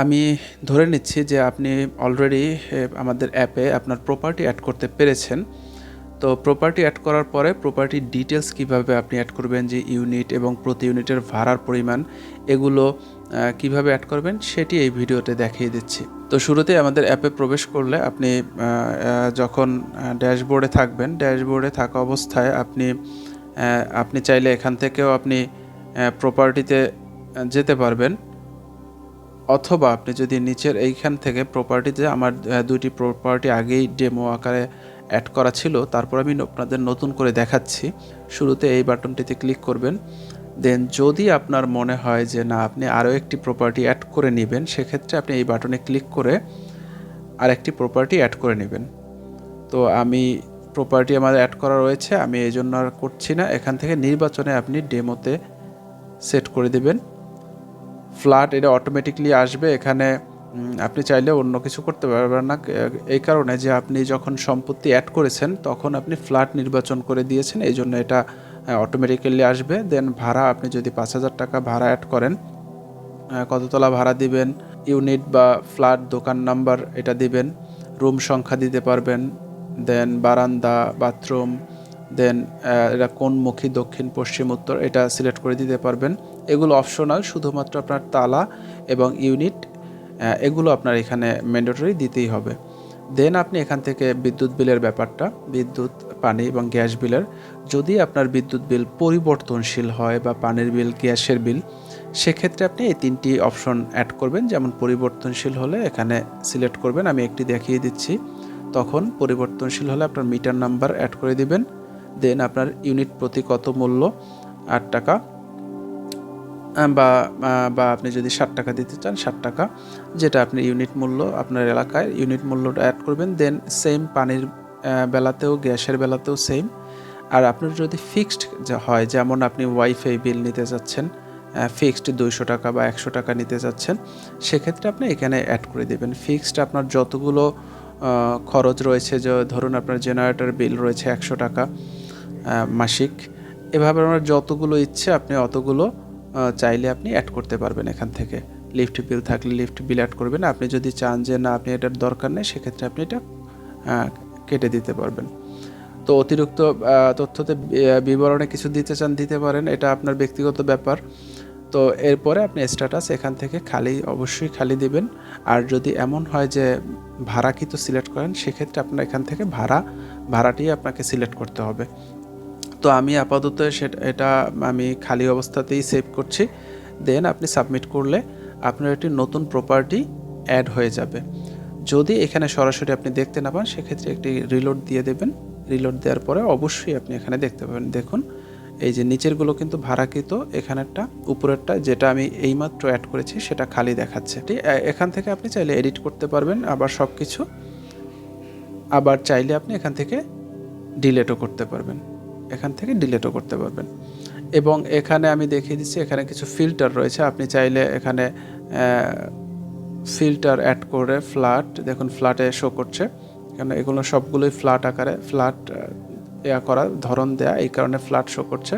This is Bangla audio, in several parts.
আমি ধরে নিচ্ছি যে আপনি অলরেডি আমাদের অ্যাপে আপনার প্রপার্টি অ্যাড করতে পেরেছেন। তো প্রপার্টি অ্যাড করার পরে প্রপার্টি ডিটেলস কীভাবে আপনি অ্যাড করবেন, যে ইউনিট এবং প্রতি ইউনিটের ভাড়ার পরিমাণ, এগুলো কীভাবে অ্যাড করবেন, সেটি এই ভিডিওতে দেখিয়ে দিচ্ছি। তো শুরুতে আমাদের অ্যাপে প্রবেশ করলে আপনি যখন ড্যাশবোর্ডে থাকবেন ড্যাশবোর্ডে থাকা অবস্থায় আপনি আপনি চাইলে এখান থেকেও আপনি প্রপার্টিতে যেতে পারবেন। অথবা আপনি যদি নিচের এইখান থেকে প্রপার্টিতে আমার দুইটি প্রপার্টি আগেই ডেমো আকারে অ্যাড করা ছিল, তারপর আমি আপনাদের নতুন করে দেখাচ্ছি। শুরুতে এই বাটনটিতে ক্লিক করবেন। দেন যদি আপনার মনে হয় যে না, আপনি আরও একটি প্রপার্টি অ্যাড করে নেবেন, সেক্ষেত্রে আপনি এই বাটনে ক্লিক করে আরেকটি প্রপার্টি অ্যাড করে নেবেন। তো আমি প্রপার্টি আমার অ্যাড করা রয়েছে, আমি এই জন্য আর করছি না। এখান থেকে নির্বাচনে আপনি ডেমোতে সেট করে দেবেন। ফ্ল্যাট এটা অটোমেটিকলি আসবে, এখানে আপনি চাইলে অন্য কিছু করতে পারবেন না। এই কারণে যে আপনি যখন সম্পত্তি অ্যাড করেছেন, তখন আপনি ফ্ল্যাট নির্বাচন করে দিয়েছেন, এই জন্য এটা অটোমেটিক্যালি আসবে। দেন ভাড়া, আপনি যদি পাঁচ হাজার টাকা ভাড়া অ্যাড করেন কততলা ভাড়া দিবেন ইউনিট বা ফ্ল্যাট দোকান নাম্বার এটা দিবেন রুম সংখ্যা দিতে পারবেন দেন বারান্দা বাথরুম দেন এটা কোন মুখী দক্ষিণ, পশ্চিম, উত্তর, এটা সিলেক্ট করে দিতে পারবেন। এগুলো অপশনাল, শুধুমাত্র আপনার তালা এবং ইউনিট এগুলো আপনার এখানে ম্যান্ডেটরি দিতেই হবে। দেন আপনি এখান থেকে বিদ্যুৎ বিলের ব্যাপারটা, বিদ্যুৎ, পানি এবং গ্যাস বিলের, যদি আপনার বিদ্যুৎ বিল পরিবর্তনশীল হয় বা পানির বিল, গ্যাসের বিল, সেক্ষেত্রে আপনি এই তিনটি অপশন অ্যাড করবেন। যেমন পরিবর্তনশীল হলে এখানে সিলেক্ট করবেন, আমি একটি দেখিয়ে দিচ্ছি। তখন পরিবর্তনশীল হলে আপনার মিটার নাম্বার অ্যাড করে দিবেন। দেন আপনার ইউনিট প্রতি কত মূল্য? আট টাকা। বা বা আপনি যদি ষাট টাকা দিতে চান ষাট টাকা, যেটা আপনি ইউনিট মূল্য, আপনার এলাকায় ইউনিট মূল্যটা অ্যাড করবেন। দেন সেম পানির বেলাতেও, গ্যাসের বেলাতেও সেম আর আপনার যদি ফিক্সড হয়, যেমন আপনি ওয়াইফাই বিল নিতে যাচ্ছেন ফিক্সড দুইশো টাকা বা একশো টাকা নিতে যাচ্ছেন, সেক্ষেত্রে আপনি এখানে অ্যাড করে দেবেন। ফিক্সড আপনার যতগুলো খরচ রয়েছে, যে ধরুন আপনার জেনারেটর বিল রয়েছে একশো টাকা মাসিক। এভাবে আপনার যতগুলো ইচ্ছে, আপনি অতগুলো চাইলে আপনি অ্যাড করতে পারবেন এখান থেকে। লিফট বিল থাকলে লিফট বিল অ্যাড করবেন। আপনি যদি চান যে, না, আপনি এটার দরকার নেই, সেক্ষেত্রে আপনি এটা কেটে দিতে পারবেন। তো অতিরিক্ত তথ্যতে বিবরণে কিছু দিতে চান, দিতে পারেন। এটা আপনার ব্যক্তিগত ব্যাপার। তো এরপরে আপনি স্ট্যাটাস এখান থেকে খালি, অবশ্যই খালি দিবেন। আর যদি এমন হয় যে, ভাড়া কিন্তু সিলেক্ট করেন, সেক্ষেত্রে আপনার এখান থেকে ভাড়া ভাড়াটি আপনাকে সিলেক্ট করতে হবে। তো আমি আপাতত সেটা এটা আমি খালি অবস্থাতেই সেভ করছি। দেন আপনি সাবমিট করলে আপনার একটি নতুন প্রপার্টি অ্যাড হয়ে যাবে। যদি এখানে সরাসরি আপনি দেখতে না পান, সেক্ষেত্রে একটি রিলোড দিয়ে দেবেন। রিলোড দেওয়ার পরে অবশ্যই আপনি এখানে দেখতে পাবেন। দেখুন, এই যে নিচেরগুলো কিন্তু ভাড়াকৃত এখানেরটা, উপরেরটা, যেটা আমি এইমাত্র অ্যাড করেছি, সেটা খালি দেখাচ্ছে। ঠিক এখান থেকে আপনি চাইলে এডিট করতে পারবেন, আবার সব কিছু আবার চাইলে আপনি এখান থেকে ডিলেটও করতে পারবেন। এখান থেকে ডিলেটও করতে পারবেন। এবং এখানে আমি দেখিয়ে দিচ্ছি, এখানে কিছু ফিল্টার রয়েছে। আপনি চাইলে এখানে ফিল্টার অ্যাড করে ফ্ল্যাট দেখুন ফ্ল্যাটে শো করছে। কেন এগুলো সবগুলোই ফ্ল্যাট আকারে ফ্ল্যাট ইয়া করা, ধরন দেয়া, এই কারণে ফ্ল্যাট শো করছে।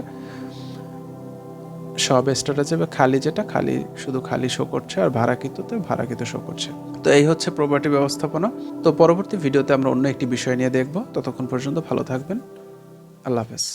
সব স্ট্যাটাস যাবে খালি যেটা, খালি, শুধু খালি শো করছে, আর ভাড়াকৃততে ভাড়াকৃত শো করছে। তো এই হচ্ছে প্রপার্টি ব্যবস্থাপনা। তো পরবর্তী ভিডিওতে আমরা অন্য একটি বিষয় নিয়ে দেখব। ততক্ষণ পর্যন্ত ভালো থাকবেন। আল্লাহ হাফেজ